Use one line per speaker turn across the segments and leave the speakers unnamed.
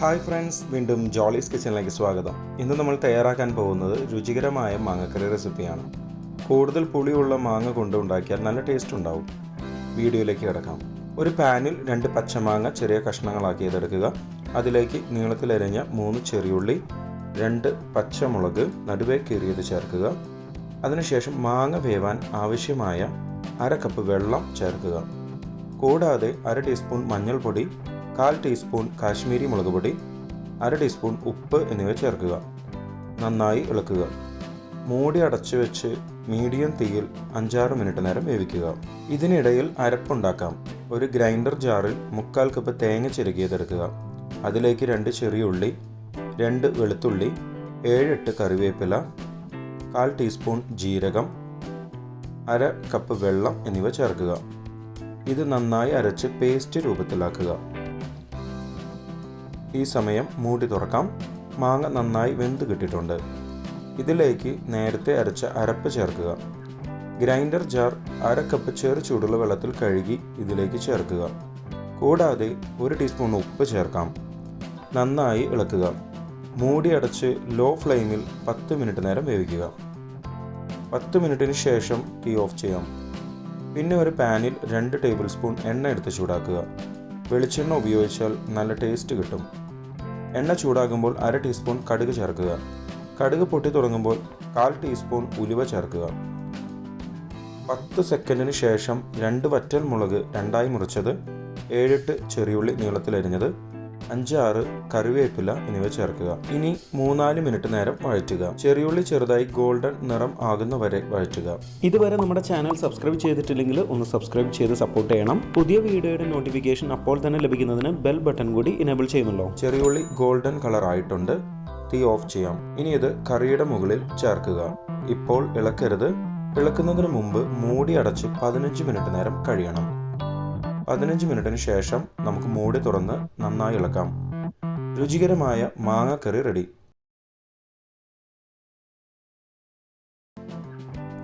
Hi friends വീണ്ടും ജോളീസ് കിച്ചണിലേക്ക് സ്വാഗതം. ഇന്ന് നമ്മൾ തയ്യാറാക്കാൻ പോകുന്നത് രുചികരമായ മാങ്ങക്കറി റെസിപ്പിയാണ്. കൂടുതൽ പുളിയുള്ള മാങ്ങ കൊണ്ട് ഉണ്ടാക്കിയാൽ നല്ല ടേസ്റ്റ് ഉണ്ടാവും. വീഡിയോയിലേക്ക് കിടക്കാം. ഒരു പാനിൽ രണ്ട് പച്ചമാങ്ങ ചെറിയ കഷ്ണങ്ങളാക്കി കഷ്ണങ്ങളാക്കിയതെടുക്കുക അതിലേക്ക് നീളത്തിലരിഞ്ഞ മൂന്ന് ചെറിയുള്ളി രണ്ട് പച്ചമുളക് നടുവേ കീറിയത് ചേർക്കുക. അതിനുശേഷം മാങ്ങ വേവാൻ ആവശ്യമായ അര കപ്പ് വെള്ളം ചേർക്കുക. കൂടാതെ അര ടീസ്പൂൺ മഞ്ഞൾപ്പൊടി കാൽ ടീസ്പൂൺ കാശ്മീരി മുളക് പൊടി അര ടീസ്പൂൺ ഉപ്പ് എന്നിവ ചേർക്കുക. നന്നായി ഇളക്കുക. മൂടി അടച്ചു വെച്ച് മീഡിയം തീയിൽ അഞ്ചാറ് മിനിറ്റ് നേരം വേവിക്കുക. ഇതിനിടയിൽ അരപ്പുണ്ടാക്കാം. ഒരു ഗ്രൈൻഡർ ജാറിൽ മുക്കാൽ കപ്പ് തേങ്ങ ചിരകിയതെടുക്കുക അതിലേക്ക് രണ്ട് ചെറിയ ഉള്ളി രണ്ട് വെളുത്തുള്ളി ഏഴെട്ട് കറിവേപ്പില കാൽ ടീസ്പൂൺ ജീരകം അര കപ്പ് വെള്ളം എന്നിവ ചേർക്കുക. ഇത് നന്നായി അരച്ച് പേസ്റ്റ് രൂപത്തിലാക്കുക. ഈ സമയം മൂടി തുറക്കാം. മാങ്ങ നന്നായി വെന്ത് കിട്ടിയിട്ടുണ്ട്. ഇതിലേക്ക് നേരത്തെ അരച്ച അരപ്പ് ചേർക്കുക. ഗ്രൈൻഡർ ജാർ അര കപ്പ് ചെറു ചൂടുള്ള വെള്ളത്തിൽ കഴുകി ഇതിലേക്ക് ചേർക്കുക. കൂടാതെ ഒരു ടീസ്പൂൺ ഉപ്പ് ചേർക്കാം. നന്നായി ഇളക്കുക. മൂടി അടച്ച് ലോ ഫ്ലെയിമിൽ പത്ത് മിനിറ്റ് നേരം വേവിക്കുക. പത്ത് മിനിറ്റിന് ശേഷം തീ ഓഫ് ചെയ്യാം. പിന്നെ ഒരു പാനിൽ രണ്ട് ടേബിൾ സ്പൂൺ എണ്ണ എടുത്ത് ചൂടാക്കുക. വെളിച്ചെണ്ണ ഉപയോഗിച്ചാൽ നല്ല ടേസ്റ്റ് കിട്ടും. എണ്ണ ചൂടാകുമ്പോൾ അര ടീസ്പൂൺ കടുക് ചേർക്കുക. കടുക് പൊട്ടി തുടങ്ങുമ്പോൾ കാൽ ടീസ്പൂൺ ഉലുവ ചേർക്കുക. പത്ത് സെക്കൻഡിന് ശേഷം രണ്ട് വറ്റൽ മുളക് രണ്ടായി മുറിച്ചത് ഏഴെട്ട് ചെറിയുള്ളി നീളത്തിലരിഞ്ഞത് അഞ്ചാറ് കറിവേപ്പില എന്നിവ ചേർക്കുക. ഇനി മൂന്നാൽ മിനിറ്റ് നേരം വഴറ്റുക. ചെറിയുള്ളി ചെറുതായി ഗോൾഡൻ നിറം ആകുന്ന വരെ വഴറ്റുക.
ഇതുവരെ നമ്മുടെ ചാനൽ സബ്സ്ക്രൈബ് ചെയ്തിട്ടില്ലെങ്കിൽ ഒന്ന് സബ്സ്ക്രൈബ് ചെയ്ത് സപ്പോർട്ട് ചെയ്യണം. പുതിയ വീഡിയോയുടെ നോട്ടിഫിക്കേഷൻ അപ്പോൾ തന്നെ ലഭിക്കുന്നതിന് ബെൽ ബട്ടൺ കൂടി ഇനേബിൾ ചെയ്യുന്നുള്ളൂ
ചെറിയുള്ളി ഗോൾഡൻ കളർ ആയിട്ടുണ്ട്. തീ ഓഫ് ചെയ്യാം. ഇനി ഇത് കറിയുടെ മുകളിൽ ചേർക്കുക. ഇപ്പോൾ ഇളക്കരുത്. ഇളക്കുന്നതിന് മുമ്പ് മൂടി അടച്ച് പതിനഞ്ച് മിനിറ്റ് നേരം കഴിയണം. പതിനഞ്ച് മിനിറ്റിന് ശേഷം നമുക്ക് മൂടി തുറന്ന് നന്നായി ഇളക്കാം. രുചികരമായ മാങ്ങക്കറി റെഡി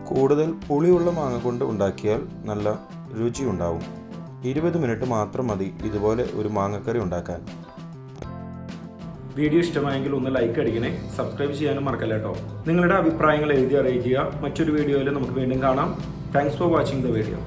കൂടുതൽ പുളിയുള്ള മാങ്ങ കൊണ്ട് ഉണ്ടാക്കിയാൽ നല്ല രുചി ഉണ്ടാവും ഇരുപത് മിനിറ്റ് മാത്രം മതി ഇതുപോലെ ഒരു മാങ്ങക്കറി ഉണ്ടാക്കാൻ.
വീഡിയോ ഇഷ്ടമായെങ്കിൽ ഒന്ന് ലൈക്ക് അടിക്കണേ സബ്സ്ക്രൈബ് ചെയ്യാനും മറക്കല്ല കേട്ടോ നിങ്ങളുടെ അഭിപ്രായങ്ങൾ എഴുതി അറിയിക്കുക. മറ്റൊരു വീഡിയോയിൽ നമുക്ക് വീണ്ടും കാണാം. Thanks for watching the video